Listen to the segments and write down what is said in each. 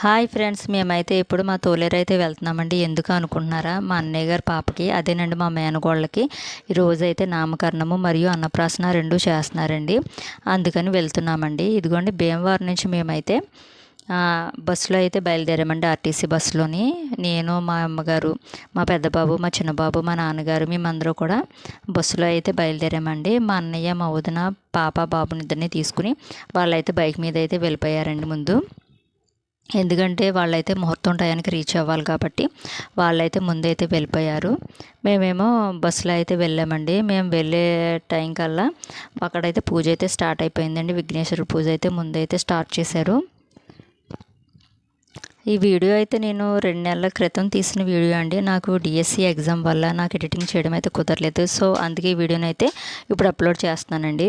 Hi friends మేమైతే ఇప్పుడు మా తోలేరు అయితే వెళ్తున్నామండి. ఎందుకు అనుకుంటున్నారా? మా అన్నయ్య గారి పాపకి అదేనండి మా మేనగోళ్ళకి ఈరోజు అయితే నామకరణము మరియు అన్నప్రాసన రెండు చేస్తున్నారండి. అందుకని వెళ్తున్నామండి. ఇదిగోండి భీమవరం నుంచి మేమైతే బస్సులో అయితే బయలుదేరామండి ఆర్టీసీ బస్సులోని. నేను మా అమ్మగారు మా పెద్దబాబు మా చిన్నబాబు మా నాన్నగారు మేమందరూ కూడా బస్సులో అయితే బయలుదేరామండి. మా అన్నయ్య మా వదిన పాప బాబునిద్దరిని తీసుకుని వాళ్ళైతే బైక్ మీద అయితే వెళ్ళిపోయారండి ముందు. ఎందుకంటే వాళ్ళైతే ముహూర్తం టయానికి రీచ్ అవ్వాలి కాబట్టి వాళ్ళైతే ముందైతే వెళ్ళిపోయారు. మేమేమో బస్సులో అయితే వెళ్ళామండి. మేము వెళ్ళే టైం కల్లా అక్కడైతే పూజ అయితే స్టార్ట్ అయిపోయిందండి. విఘ్నేశ్వర పూజ అయితే ముందైతే స్టార్ట్ చేశారు. ఈ వీడియో అయితే నేను రెండు నెలల క్రితం తీసిన వీడియో అండి. నాకు డిఎస్సి ఎగ్జామ్ వల్ల నాకు ఎడిటింగ్ చేయడం అయితే కుదరలేదు. సో అందుకే ఈ వీడియోని అయితే ఇప్పుడు అప్లోడ్ చేస్తున్నానండి.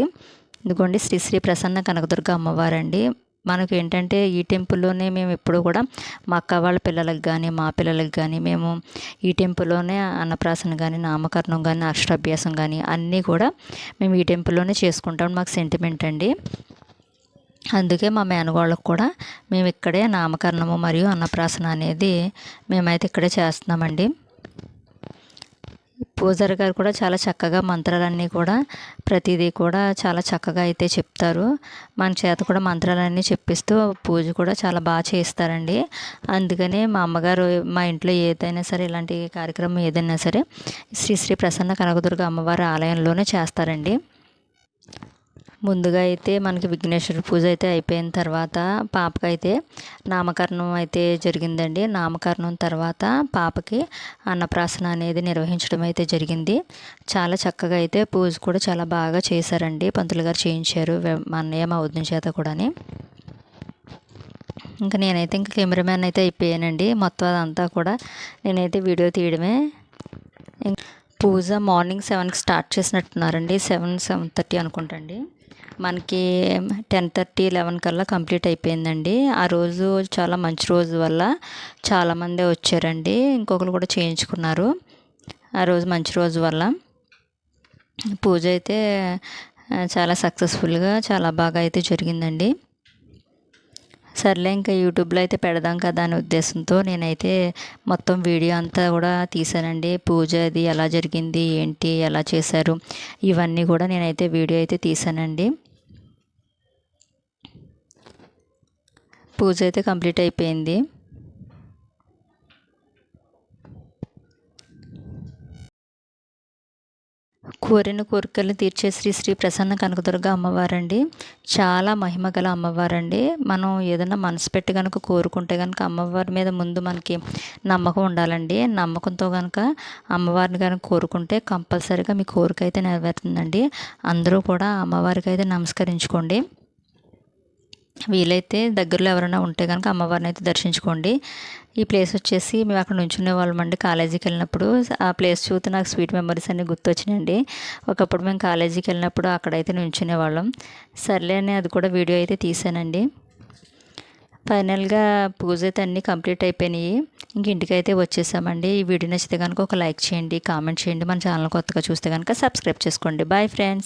ఇదిగోండి శ్రీ శ్రీ ప్రసన్న కనకదుర్గ అమ్మవారండి. మనకు ఏంటంటే ఈ టెంపుల్లోనే మేము ఎప్పుడు కూడా మా అక్క వాళ్ళ పిల్లలకు కానీ మా పిల్లలకు కానీ మేము ఈ టెంపుల్లోనే అన్నప్రాసన కానీ నామకరణం కానీ అక్షరాభ్యాసం కానీ అన్నీ కూడా మేము ఈ టెంపుల్లోనే చేసుకుంటాం. మాకు సెంటిమెంట్ అండి. అందుకే మా మేనగోళ్ళకు కూడా మేము ఇక్కడే నామకరణము మరియు అన్నప్రాసన అనేది మేమైతే ఇక్కడే చేస్తున్నామండి. పూజారి గారు కూడా చాలా చక్కగా మంత్రాలన్నీ కూడా ప్రతిదీ కూడా చాలా చక్కగా అయితే చెప్తారు. మన చేత కూడా మంత్రాలన్నీ చెప్పిస్తూ పూజ కూడా చాలా బాగా చేస్తారండి. అందుకనే మా అమ్మగారు మా ఇంట్లో ఏదైనా సరే ఇలాంటి కార్యక్రమం ఏదైనా సరే శ్రీ శ్రీ ప్రసన్న కనకదుర్గ అమ్మవారి ఆలయంలోనే చేస్తారండి. ముందుగా అయితే మనకి విఘ్నేశ్వర పూజ అయితే అయిపోయిన తర్వాత పాపకైతే నామకరణం అయితే జరిగిందండి. నామకరణం తర్వాత పాపకి అన్నప్రాసన అనేది నిర్వహించడం అయితే జరిగింది. చాలా చక్కగా అయితే పూజ కూడా చాలా బాగా చేశారండి. పంతులు గారు చేయించారు. మా అన్నయ్య మా వదిన చేత కూడాని. ఇంకా నేనైతే ఇంకా కెమెరామ్యాన్ అయితే అయిపోయానండి. మొత్తం అదంతా కూడా నేనైతే వీడియో తీయడమే. పూజ మార్నింగ్ సెవెన్కి స్టార్ట్ చేసినట్టున్నారండి. సెవెన్ సెవెన్ థర్టీ అనుకుంటండి. మనకి టెన్ థర్టీ లెవెన్ కల్లా కంప్లీట్ అయిపోయిందండి. ఆ రోజు చాలా మంచి రోజు వల్ల చాలామంది వచ్చారండి. ఇంకొకరు కూడా చేయించుకున్నారు. ఆ రోజు మంచి రోజు వల్ల పూజ అయితే చాలా సక్సెస్ఫుల్గా చాలా బాగా అయితే జరిగిందండి. సర్లే ఇంకా యూట్యూబ్లో అయితే పెడదాం కదా అనే ఉద్దేశంతో నేనైతే మొత్తం వీడియో అంతా కూడా తీశానండి. పూజ అది ఎలా జరిగింది ఏంటి ఎలా చేశారు ఇవన్నీ కూడా నేనైతే వీడియో అయితే తీశానండి. పూజ అయితే కంప్లీట్ అయిపోయింది. కోరిన కోరికలు తీర్చే శ్రీ శ్రీ ప్రసన్న కనకదుర్గ అమ్మవారండి. చాలా మహిమ గల అమ్మవారండి. మనం ఏదైనా మనసు పెట్టి కనుక కోరుకుంటే కనుక అమ్మవారి మీద ముందు మనకి నమ్మకం ఉండాలండి. నమ్మకంతో కనుక అమ్మవారిని కనుక కోరుకుంటే కంపల్సరీగా మీ కోరిక అయితే నెరవేరుతుందండి. అందరూ కూడా అమ్మవారికి అయితే నమస్కరించుకోండి. వీలైతే దగ్గరలో ఎవరైనా ఉంటే కనుక అమ్మవారిని అయితే దర్శించుకోండి. ఈ ప్లేస్ వచ్చేసి మేము అక్కడ నుంచునే వాళ్ళమండి కాలేజీకి వెళ్ళినప్పుడు ఆ ప్లేస్ చూస్తే నాకు స్వీట్ మెమరీస్ అన్నీ గుర్తొచ్చినాయండి. ఒకప్పుడు మేము కాలేజీకి వెళ్ళినప్పుడు అక్కడైతే నుంచునే వాళ్ళం. సర్లే అని అది కూడా వీడియో అయితే తీసానండి. ఫైనల్గా పూజ అయితే అన్నీ కంప్లీట్ అయిపోయినాయి. ఇంక ఇంటికి అయితే వచ్చేసామండి. ఈ వీడియో నచ్చితే కనుక ఒక లైక్ చేయండి కామెంట్ చేయండి. మన ఛానల్ కొత్తగా చూస్తే కనుక సబ్స్క్రైబ్ చేసుకోండి. Bye friends